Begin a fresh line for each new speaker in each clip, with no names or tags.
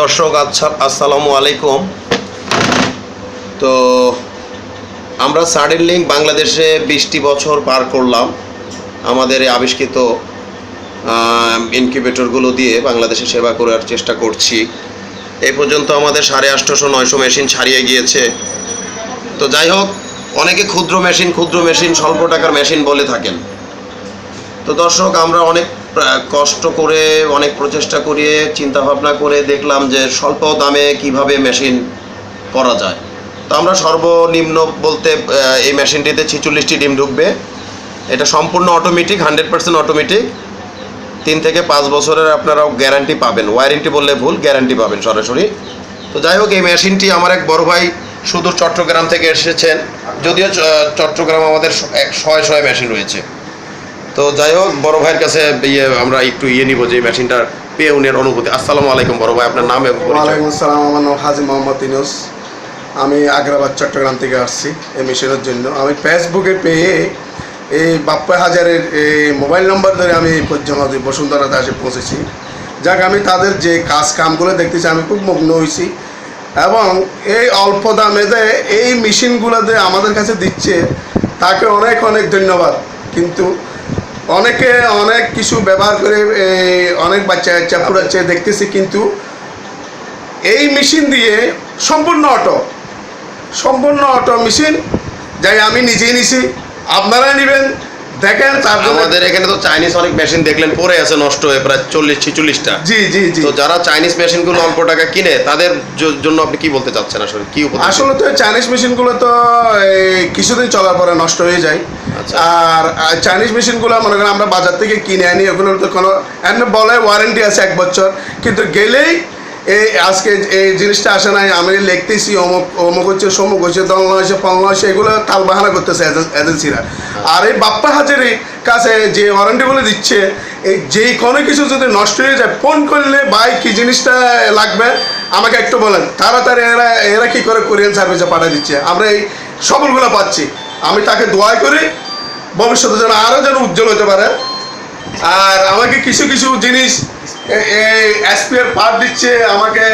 দর্শক আচ্ছা আসসালামু আলাইকুম। তো আমরা সাডেন লিঙ্ক বাংলাদেশে বিশটি বছর পার করলাম। আমাদের আবিষ্কৃত ইনকিউবেটরগুলো দিয়ে বাংলাদেশে সেবা করার চেষ্টা করছি। এই পর্যন্ত আমাদের সাড়ে আটশোশো নয়শো মেশিন ছাড়িয়ে গিয়েছে। তো যাই হোক, অনেকে ক্ষুদ্র মেশিন ক্ষুদ্র মেশিন স্বল্প টাকার মেশিন বলে থাকেন। তো দর্শক, আমরা অনেক কষ্ট করে, অনেক প্রচেষ্টা করিয়ে চিন্তা ভাবনা করে দেখলাম যে স্বল্প দামে কীভাবে মেশিন করা যায়। তো আমরা সর্বনিম্ন বলতে এই মেশিনটিতে ছিচল্লিশটি ডিম ঢুকবে। এটা সম্পূর্ণ অটোমেটিক হান্ড্রেড পার্সেন্ট অটোমেটিক তিন থেকে পাঁচ বছরের আপনারাও গ্যারান্টি পাবেন। ওয়ারেন্টি বললে ভুল গ্যারান্টি পাবেন সরাসরি। তো যাই হোক, এই মেশিনটি আমার এক বড় ভাই সুদূর চট্টগ্রাম থেকে এসেছেন। যদিও চট্টগ্রাম আমাদের এক, শয় শয়ে মেশিন রয়েছে। তো যাই হোক, বড় ভাইয়ের কাছে ইয়ে আমরা একটু ইয়ে নিব যে মেশিনটার পেয়ে উনের অনুভূতি। আসসালামু আলাইকুম বড় ভাই, আপনার নাম এবং।
ওয়ালাইকুম আসসালাম, আমার নাম হাজি মোহাম্মদ ইনুস আমি আগ্রাবাদ, চট্টগ্রাম থেকে আসছি এই মেশিনের জন্য। আমি ফেসবুকে পেয়ে এই বাপ্পা হাজারের এই মোবাইল নম্বর ধরে আমি এই পর্যন্ত বসুন্ধরা দাসে পৌঁছেছি। যাক, আমি তাদের যে কাজ কামগুলো দেখতেছি, আমি খুব মগ্ন হয়েছি। এবং এই অল্প দামে যে এই মেশিনগুলোতে আমাদের কাছে দিচ্ছে, তাকে অনেক অনেক ধন্যবাদ। কিন্তু অনেকে অনেক কিছু ব্যবহার করে অনেক বাচ্চা বাচ্চা পুরাচ্ছে দেখতেছি, কিন্তু এই মেশিন দিয়ে সম্পূর্ণ অটো সম্পূর্ণ অটো মেশিন যাই আমি নিজেই নিছি আপনারা নেবেন। দেখেন
আমাদের এখানে তো চাইনিজ অনেক মেশিন দেখলেন পড়ে আছে নষ্ট হয়ে প্রায় চল্লিশ ছিচল্লিশটা।
জি জি জি।
তো যারা চাইনিজ মেশিনগুলো অল্প টাকা কিনে তাদের জন্য আপনি কি বলতে চাচ্ছেন আসলে? কি
আসলে তো চাইনিজ মেশিনগুলো তো কিছুদিন চলার পরে নষ্ট হয়ে যায়।
আচ্ছা।
আর চাইনিজ মেশিনগুলো মনে করেন আমরা বাজার থেকে কিনে আনি ওগুলোর তো কোনো এমনি বলে ওয়ারেন্টি আছে এক বছর কিন্তু গেলেই এই আজকে এই জিনিসটা আসে নাই, আমি লিখতেছি, অমুক অমুক হচ্ছে, সমুক হচ্ছে দলনা হচ্ছে পালনা হচ্ছে, এগুলো তাল বাহানা করতেছে এজেন- এজেন্সিরা। আর এই বাপ্পা হাজারি কাছে যে ওয়ারেন্টিগুলো দিচ্ছে, এই যে কোনো কিছু যদি নষ্ট হয়ে যায় ফোন করলে ভাই কি জিনিসটা লাগবে? আমাকে একটু বলেন। তাড়াতাড়ি এরা এরা কী করে কোরিয়ান সার্ভিসে পাঠিয়ে দিচ্ছে? আমরা এই সবলগুলো পাচ্ছি। আমি তাকে দোয়াই করি, ভবিষ্যতে যেন আরও যেন উজ্জ্বল হতে পারে। আর আমাকে কিছু কিছু জিনিস পার্ট দিচ্ছে আমাকে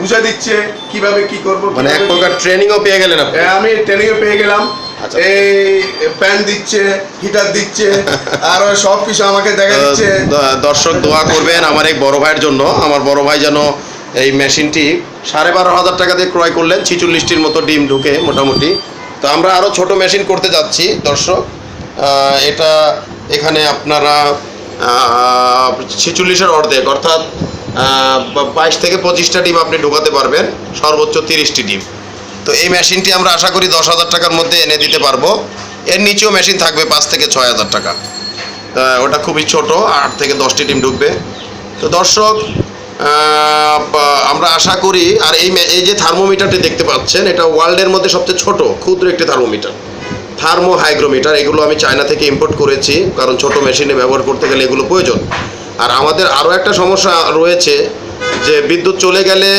বুঝা দিচ্ছে কীভাবে কি করব
মানে এক প্রকার ট্রেনিংও পেয়ে গেলেন আপনি?
আমি ট্রেনিংয়ে পেয়ে গেলাম।
আচ্ছা।
এই প্যান দিচ্ছে হিটার দিচ্ছে আর সব কিছু আমাকে দেখা দিচ্ছে।
দর্শক দোয়া করবেন আমার এই বড় ভাইয়ের জন্য। আমার বড় ভাই যেন এই মেশিনটি সাড়ে বারো হাজার টাকা দিয়ে ক্রয় করলেন ছিচল্লিশটির মতো ডিম ঢুকে মোটামুটি। তো আমরা আরও ছোট মেশিন করতে যাচ্ছি দর্শক। এটা এখানে আপনারা ছিচল্লিশের অর্ধেক, অর্থাৎ বাইশ থেকে পঁচিশটা ডিম আপনি ঢোকাতে পারবেন, সর্বোচ্চ তিরিশটি ডিম। তো এই মেশিনটি আমরা আশা করি দশ হাজার টাকার মধ্যে এনে দিতে পারব। এর নিচেও মেশিন থাকবে পাঁচ থেকে ছয় হাজার টাকা। ওটা খুবই ছোট, আট থেকে দশটি ডিম ঢুকবে। তো দর্শক আমরা আশা করি, আর এই এই যে থার্মোমিটারটি দেখতে পাচ্ছেন, এটা ওয়ার্ল্ডের মধ্যে সবচেয়ে ছোট, ক্ষুদ্র একটি থার্মোমিটার। থার্মো হাইগ্রোমিটার এগুলো আমি চায়না থেকে ইম্পোর্ট করেছি, কারণ ছোট মেশিনে ব্যবহার করতে গেলে এগুলো প্রয়োজন। আর আমাদের আরও একটা সমস্যা রয়েছে যে বিদ্যুৎ চলে গেলে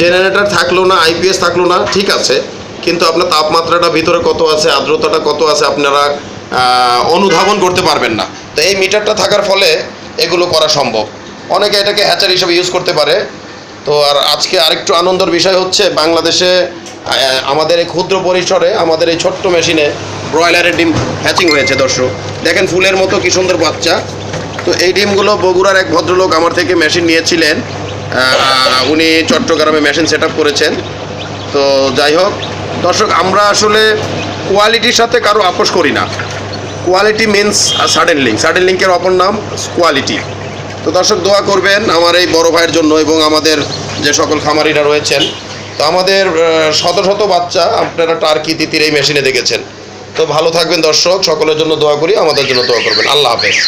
জেনারেটর থাকল না আইপিএস থাকল না, ঠিক আছে, কিন্তু আপনার তাপমাত্রাটা ভিতরে কত আছে, আর্দ্রতাটা কত আছে, আপনারা অনুধাবন করতে পারবেন না। তো এই মিটারটা থাকার ফলে এগুলো করা সম্ভব। অনেকে এটাকে হ্যাচার হিসেবে ইউজ করতে পারে। তো আর আজকে আরেকটু আনন্দের বিষয় হচ্ছে, বাংলাদেশে আমাদের এই ক্ষুদ্র পরিসরে আমাদের এই ছোট্ট মেশিনে ব্রয়লারের ডিম হ্যাচিং হয়েছে, দর্শক। দেখেন ফুলের মতো কি সুন্দর বাচ্চা। তো এই ডিমগুলো বগুড়ার এক ভদ্রলোক আমার থেকে মেশিন নিয়েছিলেন। উনি চট্টগ্রামে মেশিন সেট করেছেন। তো যাই হোক, দর্শক, আমরা আসলে কোয়ালিটির সাথে কারও আপোষ করি না। Quality means sudden link sudden লিঙ্কের অপর নাম কোয়ালিটি তো দর্শক, দোয়া করবেন আমার এই বড় ভাইয়ের জন্য এবং আমাদের যে সকল খামারিরা রয়েছেন তো আমাদের শত শত বাচ্চা আপনারা টার্কি তিতির এই মেশিনে দেখেছেন। তো ভালো থাকবেন দর্শক, সকলের জন্য দোয়া করি, আমাদের জন্য দোয়া করবেন। আল্লাহ হাফেজ।